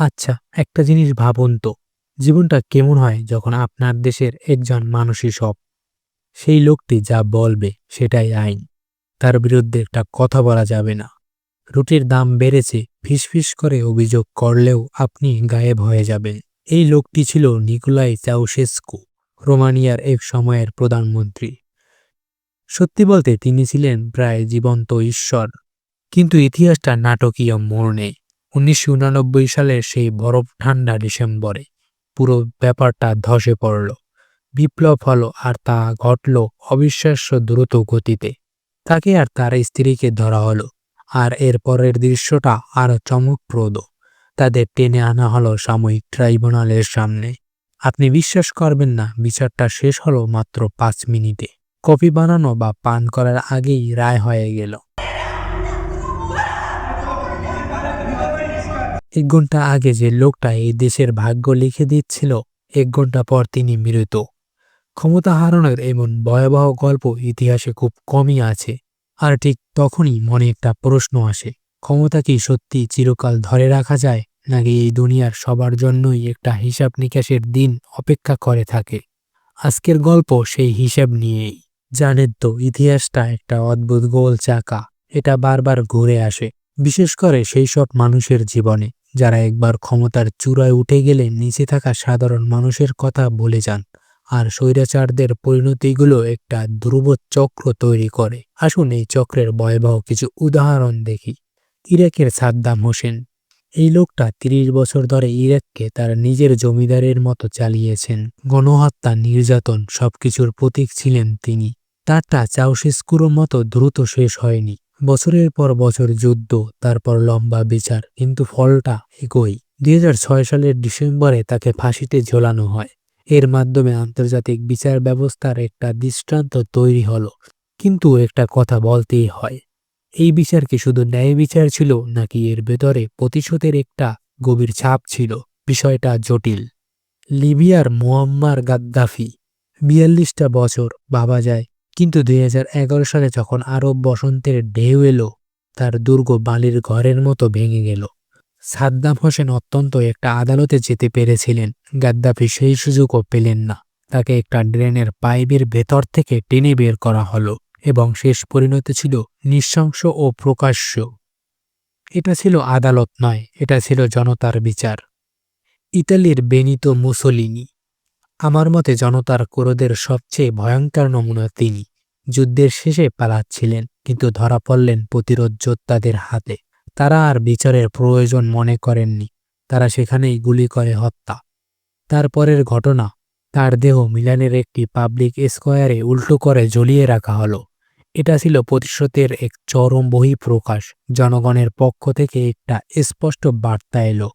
আচ্ছা একটা জিনিস ভাবুন তো। জীবনটা কেমন হয় যখন আপনার দেশের একজন মানুষই সব? সেই লোকটি যা বলবে সেটাই আইন। তার বিরুদ্ধে একটা কথা বলা যাবে না। রুটির দাম বেড়েছে, ফিসফিস করে অভিযোগ করলেও আপনি গায়েব হয়ে যাবেন। এই লোকটি ছিল নিকোলাই চাউশেস্কু রোমানিয়ার এক সময়ের প্রধানমন্ত্রী। সত্যি বলতে তিনি ছিলেন প্রায় জীবন্ত ঈশ্বর। কিন্তু ইতিহাসটা নাটকীয় মোড় নেয় উনিশশো সালের সেই বরফ ঠান্ডা ডিসেম্বরে পুরো ব্যাপারটা ধসে পড়ল। বিপ্লব হলো আর তা ঘটল অবিশ্বাস্য দ্রুত গতিতে। তাকে আর তার স্ত্রীকে ধরা হলো আর এর পরের দৃশ্যটা আরও চমকপ্রদ। তাদের টেনে আনা হলো সাময়িক ট্রাইব্যুনালের সামনে। আপনি বিশ্বাস করবেন না, বিচারটা শেষ হলো মাত্র পাঁচ মিনিটে। কফি বানানো বা পান করার আগেই রায় হয়ে গেল। এক ঘণ্টা আগে যে লোকটা এই দেশের ভাগ্য লিখে দিচ্ছিল, এক ঘণ্টা পর তিনি মৃত। ক্ষমতা হারানোর এমন ভয়াবহ গল্প ইতিহাসে খুব কমই আছে, আর ঠিক তখনই মনে একটা প্রশ্ন আসে, ক্ষমতা কি সত্যি চিরকাল ধরে রাখা যায়, নাকি এই দুনিয়ার সবার জন্যই একটা হিসাব নিকাশের দিন অপেক্ষা করে থাকে? আজকের গল্প সেই হিসাব নিয়েই। জানেন তো, ইতিহাসটা একটা অদ্ভুত গোল চাকা, এটা বারবার ঘুরে আসে, বিশেষ করে সেই সব মানুষের জীবনে। যারা একবার ক্ষমতার চূড়ায় উঠে গেলে নিচে থাকা সাধারণ মানুষের কথা বলে যান আর স্বৈরাচারদের পরিণতিগুলো একটা ধ্রুব চক্র তৈরি করে। আসুন এই চক্রের ভয়াবহ কিছু উদাহরণ দেখি। ইরাকের সাদ্দাম হোসেন। এই লোকটা ৩০ বছর ধরে ইরাককে তার নিজের জমিদারের মতো চালিয়েছেন। গণহত্যা, নির্যাতন সবকিছুর প্রতীক ছিলেন তিনি। তারটা চাউশেস্কুরো মতো দ্রুত শেষ হয়নি। বছরের পর বছর যুদ্ধ, তারপর লম্বা বিচার, কিন্তু ফলটা একই। দুই হাজার ছয় সালের ডিসেম্বরে তাকে ফাঁসিতে ঝোলানো হয়। এর মাধ্যমে আন্তর্জাতিক বিচার ব্যবস্থার একটা দৃষ্টান্ত তৈরি হলো। কিন্তু একটা কথা বলতেই হয়, এই বিচার কি শুধু ন্যায় বিচার ছিল, নাকি এর ভেতরে প্রতিশোধের একটা গভীর ছাপ ছিল? বিষয়টা জটিল। লিবিয়ার মোয়াম্মার গাদ্দাফি, বিয়াল্লিশটা বছর ভাবা যায় কিন্তু দুই হাজার এগারো সালে যখন আরব বসন্তের ঢেউ এলো, তার দুর্গ বালির ঘরের মতো ভেঙে গেল। সাদ্দাম হোসেন অত্যন্ত একটা আদালতে যেতে পেরেছিলেন। গাদ্দাফি সেই সুযোগও পেলেন না। তাকে একটা ড্রেনের পাইপের ভেতর থেকে টেনে বের করা হলো এবং শেষ পরিণতি ছিল নৃশংস ও প্রকাশ্য। এটা ছিল আদালত নয়, এটা ছিল জনতার বিচার। ইতালির বেনিতো মুসোলিনি। আমার মতে জনতার ক্রোধের সবচেয়ে ভয়ঙ্কর নমুনা তিনি। যুদ্ধের শেষে পালাচ্ছিলেন, কিন্তু ধরা পড়লেন প্রতিরোধ যোদ্ধাদের হাতে। তারা আর বিচারের প্রয়োজন মনে করেননি। তারা সেখানেই গুলি করে হত্যা। তারপরের ঘটনা, তার দেহ মিলানের একটি পাবলিক স্কোয়ারে উল্টো করে জ্বলিয়ে রাখা হলো। এটা ছিল প্রতিশোধের এক চরম বহিঃপ্রকাশ। জনগণের পক্ষ থেকে একটা স্পষ্ট বার্তা এলো,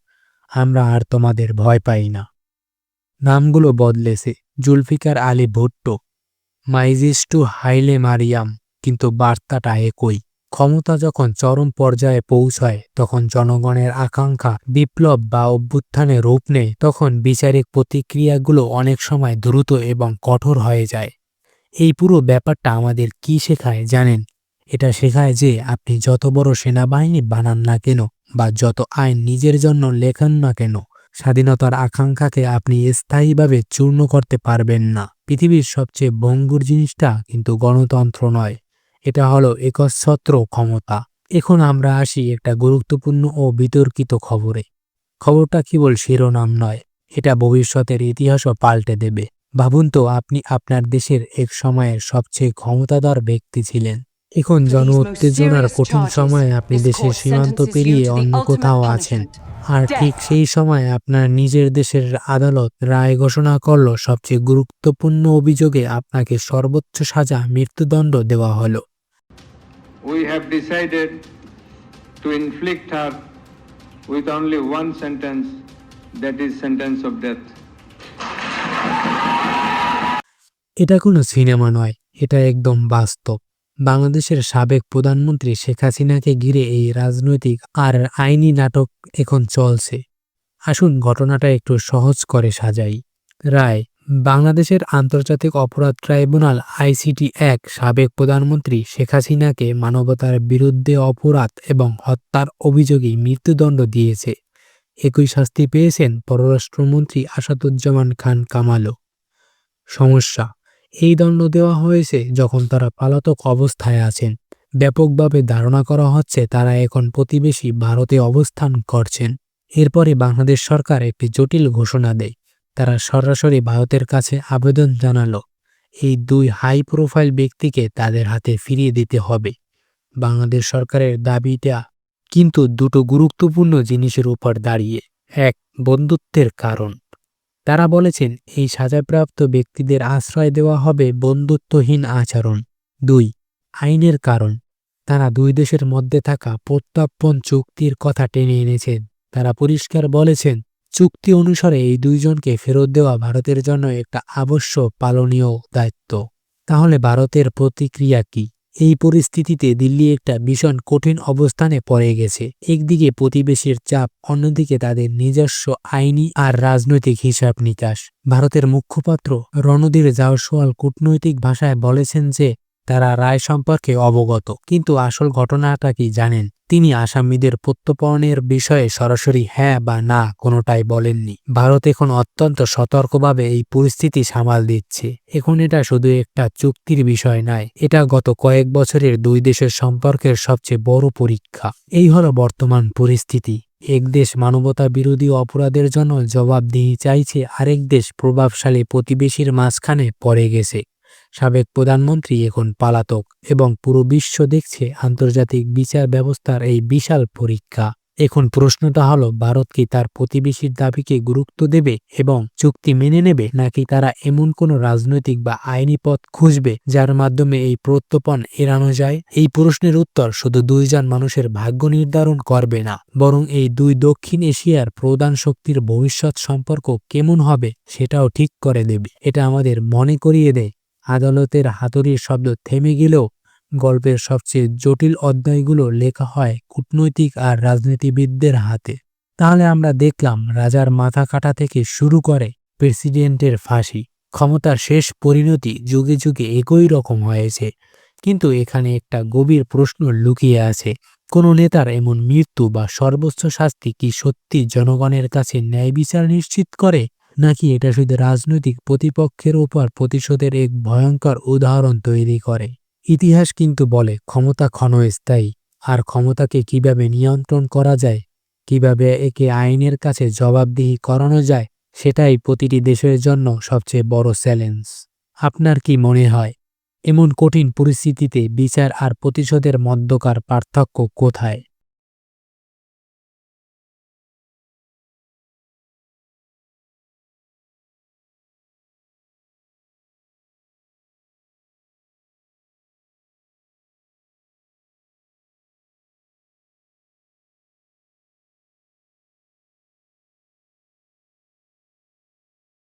আমরা আর তোমাদের ভয় পাই না। নামগুলো বদলেছে। জুলফিকার আলী ভুট্টো মাইজিস্টু হাইলে মারিয়াম, কিন্তু বার্তাটা একই। ক্ষমতা যখন চরম পর্যায়ে পৌঁছায়, তখন জনগণের আকাঙ্ক্ষা, বিপ্লব বা অভ্যুত্থানে রূপ নেয়, তখন বিচারিক প্রতিক্রিয়াগুলো অনেক সময় দ্রুত এবং কঠোর হয়ে যায়। এই পুরো ব্যাপারটা আমাদের কি শেখায় জানেন? এটা শেখায় যে আপনি যত বড় সেনাবাহিনী বানান না কেন, বা যত আইন নিজের জন্য লেখান না কেন, স্বাধীনতার আকাঙ্ক্ষাকে আপনি স্থায়ীভাবে চূর্ণ করতে পারবেন না। পৃথিবীর সবচেয়ে ভঙ্গুর জিনিসটা কিন্তু গণতন্ত্র নয়। এটা হলো একচ্ছত্র ক্ষমতা। এখন আমরা আসি একটা গুরুত্বপূর্ণ ও বিতর্কিত খবরে। খবরটা কেবল শিরোনাম নয়, এটা ভবিষ্যতের ইতিহাসও পাল্টে দেবে। ভাবুন তো, আপনি আপনার দেশের এক সময়ের সবচেয়ে ক্ষমতাধর ব্যক্তি ছিলেন। এখন জন উত্তেজনার কঠিন সময়ে আপনি দেশের সীমান্ত পেরিয়ে অন্য কোথাও আছেন। আর ঠিক সেই সময় আপনার নিজের দেশের আদালত রায় ঘোষণা করল সবচেয়ে গুরুত্বপূর্ণ অভিযোগে আপনাকে সর্বোচ্চ সাজা মৃত্যুদণ্ড দেওয়া হলো। Is sentence of death. এটা কোনো সিনেমা নয় এটা একদম বাস্তব। বাংলাদেশের সাবেক প্রধানমন্ত্রী শেখ হাসিনাকে ঘিরে এই রাজনৈতিক আর আইনি নাটক এখন চলছে। আসুন ঘটনাটা একটু সহজ করে সাজাই। রায়, বাংলাদেশের আন্তর্জাতিক অপরাধ ট্রাইব্যুনাল আইসিটি এক সাবেক প্রধানমন্ত্রী শেখ হাসিনাকে মানবতার বিরুদ্ধে অপরাধ এবং হত্যার অভিযোগে মৃত্যুদণ্ড দিয়েছে। একই শাস্তি পেয়েছেন পররাষ্ট্রমন্ত্রী আসাদুজ্জামান খান কামালও। সমস্যা এই দণ্ড দেওয়া হয়েছে যখন তারা পালাতক অবস্থায় আছেন। ব্যাপকভাবে ধারণা করা হচ্ছে তারা এখন প্রতিবেশী ভারতে অবস্থান করছেন। এরপরে বাংলাদেশ সরকার একটি জটিল ঘোষণা দেয়। তারা সরাসরি ভারতের কাছে আবেদন জানালো। এই দুই হাই প্রোফাইল ব্যক্তিকে তাদের হাতে ফিরিয়ে দিতে হবে। বাংলাদেশ সরকারের দাবিটা কিন্তু দুটো গুরুত্বপূর্ণ জিনিসের উপর দাঁড়িয়ে। এক, বন্ধুত্বের কারণ। তারা বলেছেন, এই সাজাপ্রাপ্ত ব্যক্তিদের আশ্রয় দেওয়া হবে বন্ধুত্বহীন আচরণ। দুই, আইনের কারণ। তারা দুই দেশের মধ্যে থাকা প্রত্যাপন চুক্তির কথা টেনে এনেছেন। তারা পরিষ্কার বলেছেন, চুক্তি অনুসারে এই দুইজনকে ফেরত দেওয়া ভারতের জন্য একটা আবশ্য পালনীয় দায়িত্ব। তাহলে ভারতের প্রতিক্রিয়া কি? এই পরিস্থিতিতে দিল্লি একটা ভীষণ কঠিন অবস্থানে পড়ে গেছে। একদিকে প্রতিবেশীর চাপ, অন্যদিকে তাদের নিজস্ব আইনি আর রাজনৈতিক হিসাব নিকাশ ভারতের মুখপাত্র রণধীর জাওসওয়াল কূটনৈতিক ভাষায় বলেছেন যে তারা রায় সম্পর্কে অবগত। কিন্তু আসল ঘটনাটা কি জানেন? তিনি আসামিদের প্রত্যর্পণের বিষয়ে সরাসরি হ্যাঁ বা না কোনোটাই বলেননি। ভারত এখন অত্যন্ত সতর্কভাবে এই পরিস্থিতি সামাল দিচ্ছে। এখন এটা শুধু একটা চুক্তির বিষয় নয়, এটা গত কয়েক বছরের দুই দেশের সম্পর্কের সবচেয়ে বড় পরীক্ষা। এই হলো বর্তমান পরিস্থিতি। এক দেশ মানবতা বিরোধী অপরাধের জন্য জবাবদিহি চাইছে, আরেক দেশ প্রভাবশালী প্রতিবেশীর মাঝখানে পড়ে গেছে। সাবেক প্রধানমন্ত্রী এখন পালাতক এবং পুরো বিশ্ব দেখছে আন্তর্জাতিক বিচার ব্যবস্থার এই বিশাল পরীক্ষা। এখন প্রশ্নটা হলো, ভারত কি তার প্রতিবেশীর দাবিকে গুরুত্ব দেবে এবং চুক্তি মেনে নেবে, নাকি তারা এমন কোনো রাজনৈতিক বা আইনি পথ খুঁজবে যার মাধ্যমে এই প্রত্যর্পণ এড়ানো যায়? এই প্রশ্নের উত্তর শুধু দুইজন মানুষের ভাগ্য নির্ধারণ করবে না, বরং এই দুই দক্ষিণ এশিয়ার প্রধান শক্তির ভবিষ্যৎ সম্পর্ক কেমন হবে সেটাও ঠিক করে দেবে। এটা আমাদের মনে করিয়ে দেয় আদালতের হাতুড়ির শব্দ থেমে গেলেও গল্পের সবচেয়ে জটিল অধ্যায়গুলো লেখা হয় কূটনৈতিক আর রাজনীতিবিদদের হাতে। তাহলে আমরা দেখলাম রাজার মাথা কাটা থেকে শুরু করে প্রেসিডেন্টের ফাঁসি, ক্ষমতার শেষ পরিণতি যুগে যুগে একই রকম হয়েছে। কিন্তু এখানে একটা গভীর প্রশ্ন লুকিয়ে আছে, কোনো নেতার এমন মৃত্যু বা সর্বোচ্চ শাস্তি কি সত্যি জনগণের কাছে ন্যায় বিচার নিশ্চিত করে? নাকি এটা শুধু রাজনৈতিক প্রতিপক্ষের উপর প্রতিশোধের এক ভয়ঙ্কর উদাহরণ তৈরি করে? ইতিহাস কিন্তু বলে ক্ষমতা ক্ষণস্থায়ী। আর ক্ষমতাকে কীভাবে নিয়ন্ত্রণ করা যায়, কীভাবে একে আইনের কাছে জবাবদিহি করানো যায়, সেটাই প্রতিটি দেশের জন্য সবচেয়ে বড় চ্যালেঞ্জ। আপনার কি মনে হয়, এমন কঠিন পরিস্থিতিতে বিচার আর প্রতিশোধের মধ্যকার পার্থক্য কোথায়?